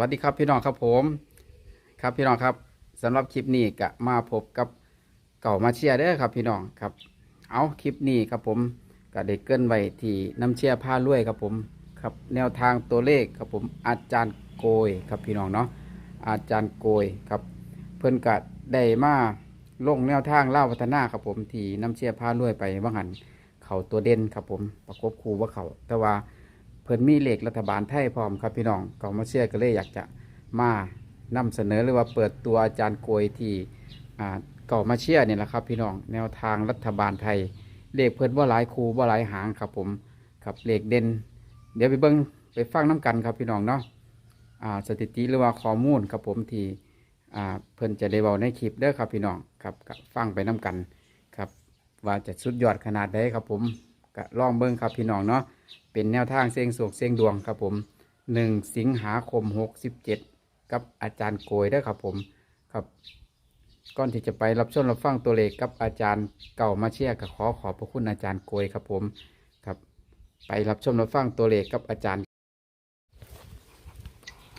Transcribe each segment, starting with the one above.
วัสดีครับพี่น้องครับผม ครับพี่น้องครับสำหรับคลิปนี้ก็มาพบกับเก่ามาเชียร์เด้อครับพี่น้องครับ เอาคลิปนี้ครับผมก็ได้เกินไว้ที่น้ำเชียร์ผ้าลวยครับผมครับแนวทางตัวเลขครับผมอาจารย์โกยครับพี่น้องเนาะอาจารย์โกยครับ เพิ่นก็ได้มาลงแนวทางเล่าพัฒนาครับผมที่น้ำเชียร์ผ้าลวยไปว่าหันเขาตัวเด่นครับผมประกบคูว่าเขาแต่ว่า เพิ่นมีเลขรัฐบาลไทยพร้อมครับพี่น้องกองมาเชียก็เลยอยากจะมานำเสนอหรือว่าเปิดตัวอาจารย์โกยที่ก่ามาเชียเนี่ยแหละครับ พี่น้องแนวทางรัฐบาลไทย เลขเพิ่นว่าหลายครูว่าหลายหางครับผมครับเลขเด่น เดี๋ยวไปเบิ้งไปฟังน้กันครับพี่น้องเนาะสถิติหรือว่าข้อมูลครับผมที่เพิ่นจะได้เบาในคลิปเด้อครับพี่น้องครับฟังไปน้กันครับ ว่าจะสุดยอดขนาดใดครับผม ก็ลองเบิ้งครับพี่น้องเนาะเป็นแนวทางเสียงโศกเสียงดวงครับผมหนึ่งสิงหาคมหกสิบเจ็ดกับอาจารย์โกยเด้อครับผมครับก่อนที่จะไปรับชมรับฟังตัวเลขกับอาจารย์เก่ามาเชียร์ก็ขอขอบพระคุณอาจารย์โกยครับผมครับ ไปรับชมรับฟังตัวเลขกับอาจารย์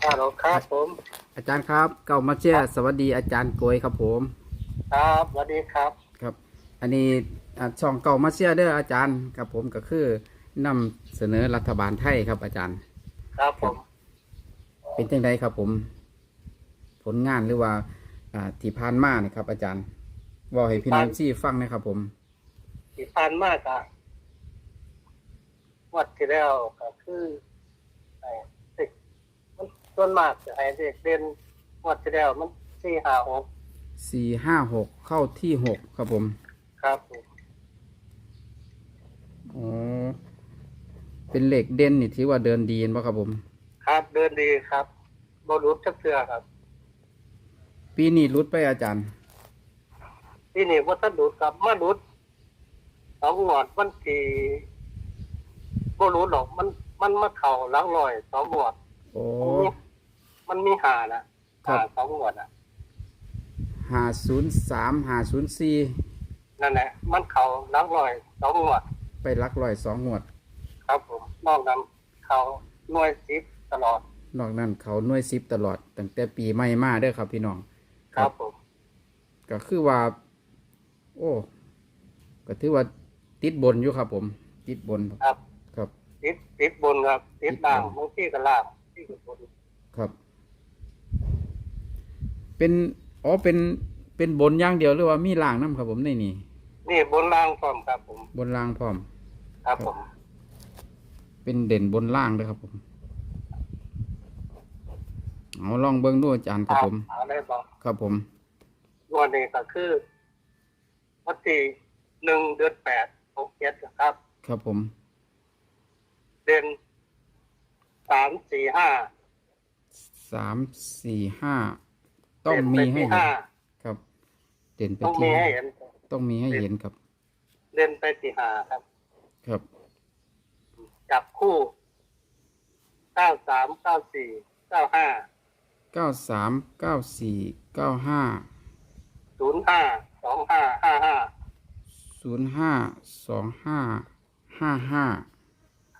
ฮัลโหลครับผม อาจารย์ครับเก่ามาเชียร์สวัสดีอาจารย์โกยครับผม ครับสวัสดีครับครับ อันนี้อ่า ช่องเก่ามาเชียร์เด้ออาจารย์ครับผมก็คือนำเสนอรัฐบาลไทยครับอาจารย์ ครับผม เป็นจังไดครับผม ผลงานหรือว่าอ่าที่ผ่านมาเนี่ยครับ อาจารย์ว่าให้พี่น้องซี่ฟังนะครับผมที่ผ่านมากอะวัดที่แล้วก็คือไอ้เด็กมันส่วนมากจะให้เด็กเรียนวัดที่แล้วมันสี่ห้าหกสี่ห้าหกเข้าที่หกครับผม ครับผม อ๋อเป็นเหล็กเด่นนี่ถือว่าเดินดีนป่ะครับผม ครับ เดินดีครับบรุษจักเทือครับ ปีนี้รุดไปอาจารย์ที่นี่วัดดุดกับมาดุดสองหงอดมันกี่บรุษหรอกมันมันมาเข่าหลังลอยสองหงอดโอ้ มันมีหานะครับหาสองหงอดอะห้าศูนย์สามห้าศูนย์สี่นั่นแหละ มันเขาหลังลอยสองหมวด ไปลักลอยสองงวด ครับผมนอกนั้นเขาหน่วยซิปตลอด นอกนั้นเขาหน่วยซิปตลอดตั้งแต่ปีใหม่มาเด้อครับพี่น้อง ครับผม ก็คือว่า โอ้ก็ถือว่าติดบนอยู่ครับ ผม ติดบนครับ ครับติดติดบนครับติดล่างบางที่ก็ล่างที่ก็บนครับ เป็นอ๋อเป็นเป็นบนอย่างเดียวหรือว่ามีล่างน้ำครับผมในนี่นี่บนล่างพร้อมครับผม บนล่างพร้อม ครับผม เป็นเด่นบนล่างด้วยครับผมเอาลองเบิ้งดูอาจารย์ครับผม เอาได้บอกครับผมวันนี้ก็คือวันที่หนึ่งเดือนแปดหกเจ็ดครับ ครับผม เดือนสามสี่ห้าสามสี่ห้าต้องเดืนมีไปให้ที่เห็นห้าครับ เด่นไปต้องที่มีห้าให้เห็น ต้องมีให้เห็นครับ เดือนไปที่ห้าครับ ครับ จับคู่เก้าสามเก้าสี่เก้าห้าเก้าสามเก้าสี่เก้าห้าศูนย์ห้าสองห้าห้าห้าศูนย์ห้าสองห้าห้าห้า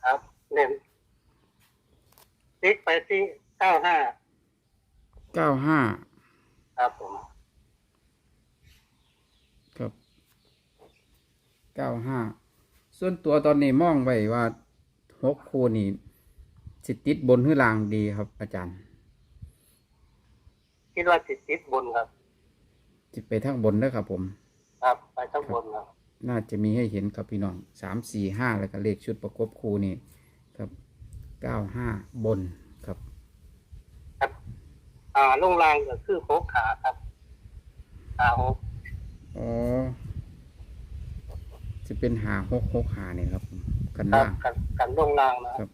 ครับเน้นติ๊กไปที่เก้าห้าเก้าห้าครับผมครับเก้าห้า ส่วนตัวตอนนี้มองไว้ว่าหกคูนี่สิติดบนหรือล่างดีครับ อาจารย์ คิดว่าติดติดบนครับ จิไปทางบนเด้อครับผม ครับไปข้างบนครับ น่าจะมีให้เห็นครับพี่น้องสามสี่ห้าแล้วก็เลขชุดประกบคูนี่ครับเก้าห้าบนครับครับอ่าลงรางก็คือหกขาครับขาหกอ๋อ จะเป็นหาหกหกหาเนี่ยครับผมกันครับล่างกันกันลงรางนะครับ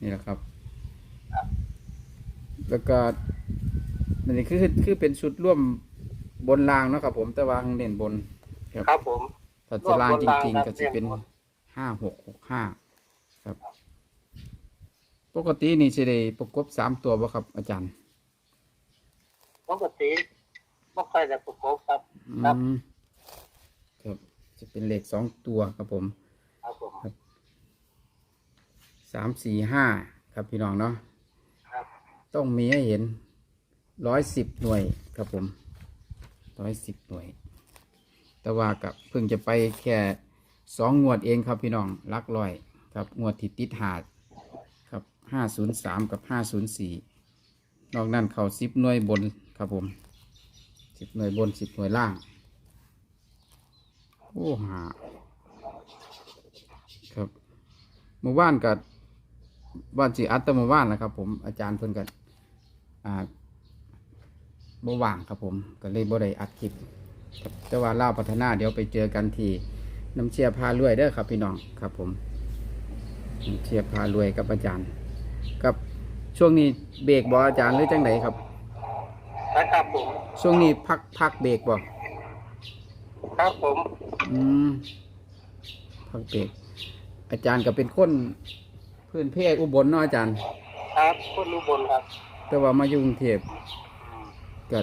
นี่แหละครับ แล้วก็อันนี้คือคือเป็นชุดร่วมบนรางเนาะครับผมแต่วางเน้นบนครับครับผม ถ้าจะรางจริงร่วมบนรางๆก็จะเป็นครับห้าหกหกห้าครับ ปกตินี่จะได้ประกบสามตัวบ่ครับอาจารย์ ปกติ ไม่ค่อยจะประกบครับ อืครับมครับ จะเป็นเลขสองตัวครับผมครับผมสามสี่ห้าครับพี่น้องเนาะครับต้องมีให้เห็นร้อยสิบหน่วยครับผมร้อยสิบหน่วย แต่ว่ากับเพิ่งจะไปแค่สองงวดเองครับพี่น้องหลักร้อยครับงวดที่ติดหาดครับห้าศูนย์สามกับห้าศูนย์สี่นอกนั้นเขาสิบหน่วยบนครับผม สิบหน่วยบนสิบหน่วยล่าง โอ้หาครับเมื่อวานกับว่านสิอัตตเมื่อวานนะครับ ผมอาจารย์เพิ่นกันอ่าบ่ว่างครับผมก็เลยบ่ได้อัดคลิปแต่ว่าเล่าวพัฒนาเดี๋ยวไปเจอกันที่น้ำเชียพารวยเด้อครับพี่น้องครับ ผมน้ำเชียพารวยกับอาจารย์ครับช่วงนี้เบรกบ่อาจารย์หรือจังไดครับนครับ ช่วงนี้พักพักเบรกบ่ครับผมอืมพักเบรกอาจารย์ก็เป็นคนพื้นเพอุบลเนาะอาจารย์ ครับคนอุบลครับ แต่ว่ามาอยู่กรุงเทพก็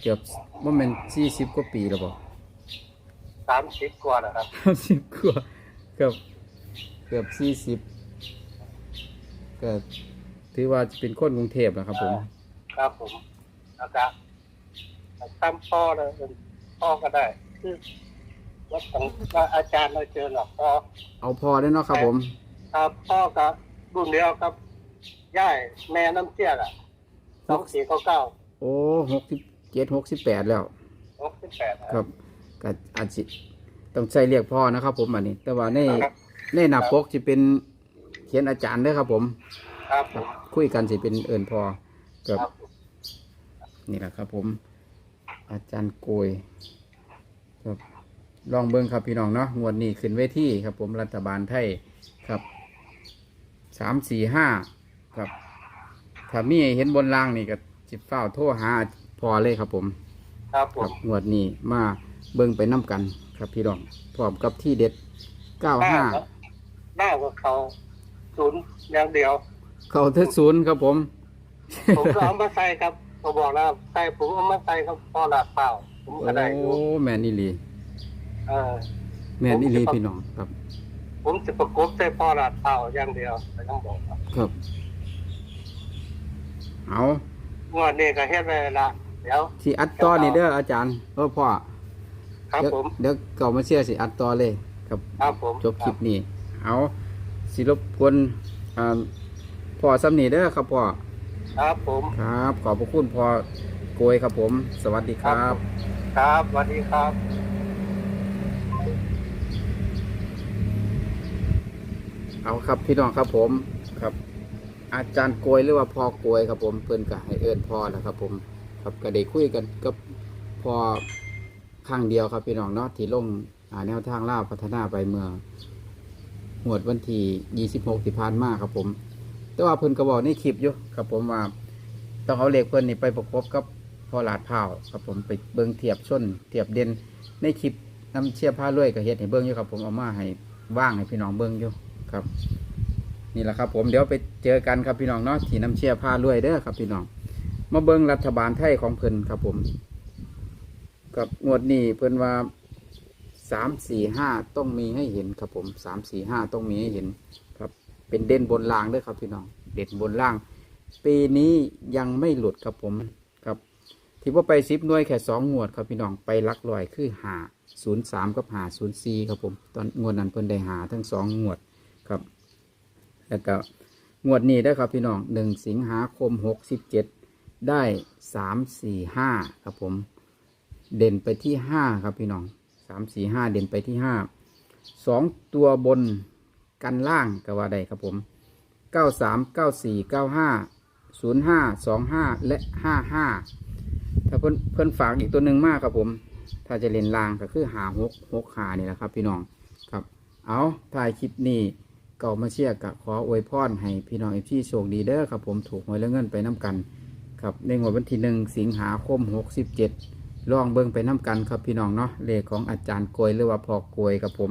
เกือบว่ามันสี่สิบกว่าปีแล้วบ่สามสิบกว่านะครับสามสิบกว่าเกือบเกือบสี่สิบก็ถือว่าจะเป็นคนกรุงเทพนะครับผม ครับผมนะครับ ตามพ่อเลยพ่อก็ได้ คือว่าของว่าอาจารย์เราเจอหรอกพ่อเอาพอได้เนาะครับ ผม ครับพ่อกับรุ่นเดียวครับย่ายแม่น้ำเชี่ยอะสองสี่เก้าเก้าโอ้หกสิบเจ็ดหกสิบแปดแล้ว หกสิบแปดครับก็อาจจะต้องใช้เรียกพ่อนะครับ ผมอันนี้ แต่ว่าในครับในหน้าปกจะเป็นเขียนอาจารย์เด้อครับ ผม ครับผม คุยกันสิเป็นเอินพอกับครับ นี่แหละครับผม อาจารย์โกยครับลองเบิ้งครับพี่น้องเนาะงวดนี้ขึ้นเวทีครับ ผมรัฐบาลไทยครับสามสี่ห้าครับถ้ามีให้เห็นบนล่างนี่ก็จิบเฝ้าโทรหาพอเลยครับผม ครับผครัมบงวดนี้มาเบิ้งไปน้ำกันครับพี่น้องพร้อมกับที่เด็ดเก้าห้าหน้ากับเขาศูนย์อย่างเดียว เข้าเทศศูนย์ครับผม ผมก็เอามาใส่ครับ ผมบอกแล้วใส่ผมเอามาใส่ครับพอหลักเปล่า ผมก็ได้อยู่โอ้แมนอีหลีเออ แมนอีหลีพี่น้องครับ ผมจะประกบใส่พอหลักเปล่าอย่างเดียวไม่ต้องบอกครับครับเอางวดนี้ก็เฮ็ดไว้ละเดี๋ยวสิอัดต่อนี่เด้ออาจารย์เออพ่อครับเดี๋ยวผมเดี๋ยวเก่ามาเชื่อสิอัดต่อเลยครับครับผมจบคลิปนี้เอาสิรบกวนอ่าพ่อสำนีเด้อครับพ่อ ครับผม ครับ ขอบพระคุณพ่อโกยครับผม สวัสดีครับ ครับสวัสดีครับเอาครับพี่น้องครับผมครับ อาจารย์โกยหรือว่าพ่อโกยครับผมเพิ่นก็ให้เอิ้นพ่อนะครับ ผม ครับก็ได้คุยกันกับพ่อข้างเดียวครับพี่น้องเนาะที่ลงอ่าแนวทางล่าวพัฒนาไปเมื่อหวดวันที่ 26 ที่ผ่านมาครับผม แต่ว่าเพิ่นก็บอกในคลิปอยู่ครับผมว่าต้องเอาเลขเพิ่นนี่ไปประกบกับพอหลาดเผาวครับผมไปเบิ่งเทียบชนเทียบเด่นในคลิปน้ำเชียร์ผ้ารวยก็เฮ็ดให้เบิ่งอยู่ครับผมเอามาให้ว่างให้พี่น้องเบิ่งอยู่ครับ นี่แหละครับ ผมเดี๋ยวไปเจอกันครับพี่น้องเนาะที่น้ำเชียร์ผ้ารวยเด้อครับพี่น้อง มาเบิ่งรัฐบาลไทยของเพิ่นครับผม กับงวดนี้เพิ่นว่าสามสี่ห้าต้องมีให้เห็นครับผมสามสี่ห้าต้องมีให้เห็น เป็นเด่นบนล่างด้วยครับพี่น้องเด่นบนล่าง ปีนี้ยังไม่หลุดครับผมครับที่ว่าไปซิปหน่วยแค่สองงวดครับพี่น้องไปลักลอยคือหาศูนย์สามกับหาศูนย์สี่ครับผมตอนงวดนั้นเพิ่นได้หาทั้งสองงวดครับ แล้วก็งวดนี้ได้ครับพี่น้องหนึ่งสิงหาคมหกสิบเจ็ดได้สามสี่ห้าครับผม เด่นไปที่ห้าครับพี่น้องสามสี่ห้าเด่นไปที่ห้าสองตัวบน กันล่างก็ว่าได้ครับผมเก้าสามเก้าสี่เก้าห้าศูนย์ห้าสองห้าและห้าห้าถ้าเพิ่นเพิ่นฝากอีกตัวหนึ่งมากครับผม ถ้าจะเล่นล่างก็คือหาหกหกหานี่แหละครับพี่น้องครับ เอาถ่ายคลิปนี้เก่ามาเชียร์กะขออวยพรให้พี่น้องเอฟซีโชคดีเด้อครับผมถูกหวยแล้วเงินไปน้ำกัน ครับในงวดวันที่หนึ่งสิงหาคมหกสิบเจ็ดลองเบิ่งไปน้ำกันครับพี่น้องเนาะเลขของอาจารย์โกยหรือว่าพอโกยครับผม